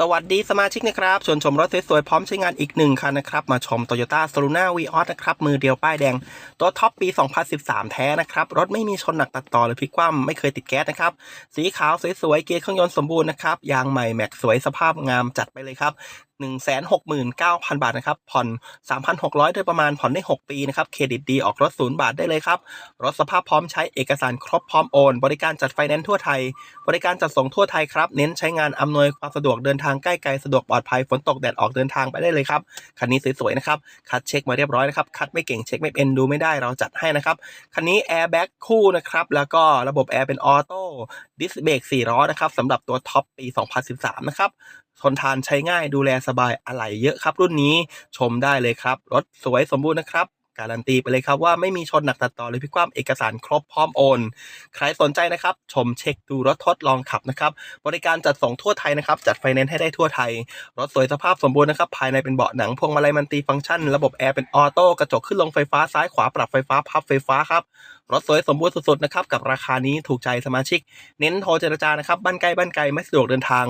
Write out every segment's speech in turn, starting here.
สวัสดีสมาชิกนะครับชวนชมรถสวยๆพร้อมใช้งานอีกหนึ่งคันนะครับ มาชม Toyota s o l u n a v ีออนะครับ มือเดียวป้ายแดง ตัวท็อปปี 2013 แท้นะครับ รถไม่มีชนหนักตัดต่อหรือพลิกคว่ำไม่เคยติดแก๊สนะครับ สีขาวสวยๆ เกียร์เครื่องยนต์สมบูรณ์นะครับ ยางใหม่แม็กสวยสภาพงามจัดไปเลยครับ169,000 บาทนะครับ ผ่อน 3,600 โดยประมาณ ผ่อนได้ 6 ปีนะครับ เครดิตดีออกรถศูนย์บาทได้เลยครับ รถสภาพพร้อมใช้ เอกสารครบพร้อมโอน บริการจัดไฟแนนซ์ทั่วไทย บริการจัดส่งทั่วไทยครับ เน้นใช้งานอำนวยความสะดวกเดินทางใกล้ไกลสะดวกปลอดภัย ฝนตกแดดออกเดินทางไปได้เลยครับ คันนี้สวยๆนะครับ คัดเช็คมาเรียบร้อยนะครับ คัดไม่เก่งเช็คไม่เป็นดูไม่ได้เราจัดให้นะครับ คันนี้แอร์แบ็กคู่นะครับ แล้วก็ระบบแอร์เป็นออโต้ ดิสเบรก4ล้อนะครับสำหรับตัวท็อปปี 2013 นะครับ ทนทานใช้ง่ายดูแลสบายอะไหล่เยอะครับ รุ่นนี้ชมได้เลยครับ รถสวยสมบูรณ์นะครับ การันตีไปเลยครับว่าไม่มีชนหนักตัดต่อหรือพลิกคว่ำเอกสารครบพร้อมโอน ใครสนใจนะครับ ชมเช็คดูรถทดลองขับนะครับ บริการจัดส่งทั่วไทยนะครับ จัดไฟแนนซ์ให้ได้ทั่วไทย รถสวยสภาพสมบูรณ์นะครับ ภายในเป็นเบาะหนังพวงมาลัยมันตีฟังก์ชัน ระบบแอร์เป็นออโต้กระจกขึ้นลงไฟฟ้าซ้ายขวาปรับไฟฟ้าพับไฟฟ้าครับรถสวยสมบูรณ์สุดๆนะครับกับราคานี้ถูกใจสมาชิก เน้นโทรเจรจานะครับบ้านใกล้บ้านไกลไม่สะดวกเดินทาง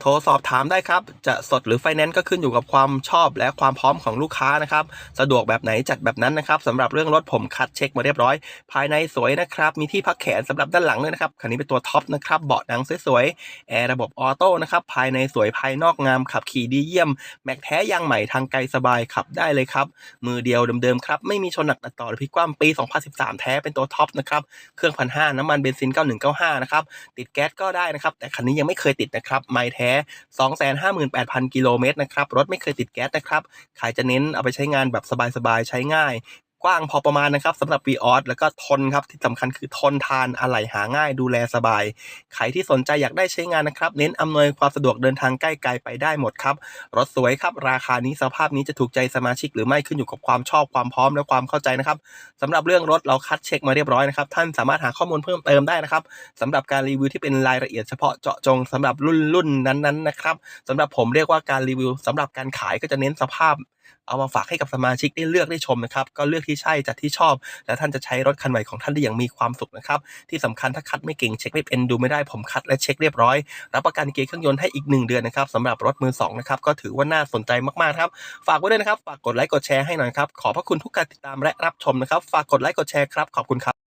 โทรสอบถามได้ครับ จะสดหรือไฟแนนซ์ก็ขึ้นอยู่กับความชอบและความพร้อมของลูกค้านะครับ สะดวกแบบไหนจัดแบบนั้นนะครับสำหรับเรื่องรถผมคัดเช็คมาเรียบร้อย ภายในสวยนะครับ มีที่พักแขนสำหรับด้านหลังด้วยนะครับ คันนี้เป็นตัวท็อปนะครับ เบาะหนังสวยๆ แอร์ระบบออโต้นะครับ ภายในสวยภายนอกงาม ขับขี่ดีเยี่ยม แม็กแท้ยางใหม่ทางไกลสบายขับได้เลยครับ มือเดียวเดิมๆครับ ไม่มีชนหนักต่อหรือพลิกคว่ำปี 2013 แท้เป็นตัวท็อปนะครับ เครื่องพันห้าน้ำมันเบนซิน 9195 นะครับ ติดแก๊สก็ได้นะครับ แต่คันนี้ยังไม่เคยติดนะครับ ไม่แท้258,000 กิโลเมตรนะครับ รถไม่เคยติดแก๊สนะครับ ขายจะเน้นเอาไปใช้งานแบบสบายๆ ใช้ง่าย กว้างพอประมาณนะครับสำหรับ v ีออสแล้วก็ทนครับที่สำคัญคือทนทานอะไหล่หาง่ายดูแลสบาย ใครที่สนใจอยากได้ใช้งานนะครับ เน้นอำนวยความสะดวกเดินทางใกล้ไกลไปได้หมดครับ รถสวยครับ ราคานี้สภาพนี้จะถูกใจสมาชิกหรือไม่ขึ้นอยู่กับความชอบความพร้อมและความเข้าใจนะครับสำหรับเรื่องรถเราคัดเช็คมาเรียบร้อยนะครับท่านสามารถหาข้อมูลเพิ่มเติมได้นะครับสำหรับการรีวิวที่เป็นรายละเอียดเฉพาะเจาะจงสำหรับรุ่นรุ่นนั้นๆนะครับสำหรับผมเรียกว่าการรีวิวสำหรับการขายก็จะเน้นสภาพ เอามาฝากให้กับสมาชิกได้เลือกได้ชมนะครับ ก็เลือกที่ใช่จัดที่ชอบ และท่านจะใช้รถคันใหม่ของท่านได้อย่างมีความสุขนะครับ ที่สำคัญถ้าคัดไม่เก่งเช็คไม่เป็นดูไม่ได้ผมคัดและเช็คเรียบร้อย รับประกันเกียร์เครื่องยนต์ให้อีก 1 เดือนนะครับสำหรับรถมือ2นะครับก็ถือว่าน่าสนใจมากๆครับ ฝากไว้ด้วยนะครับ ฝากกดไลค์กดแชร์ให้หน่อยครับขอบพระคุณทุกการติดตามและรับชมนะครับ ฝากกดไลค์กดแชร์ครับขอบคุณครับ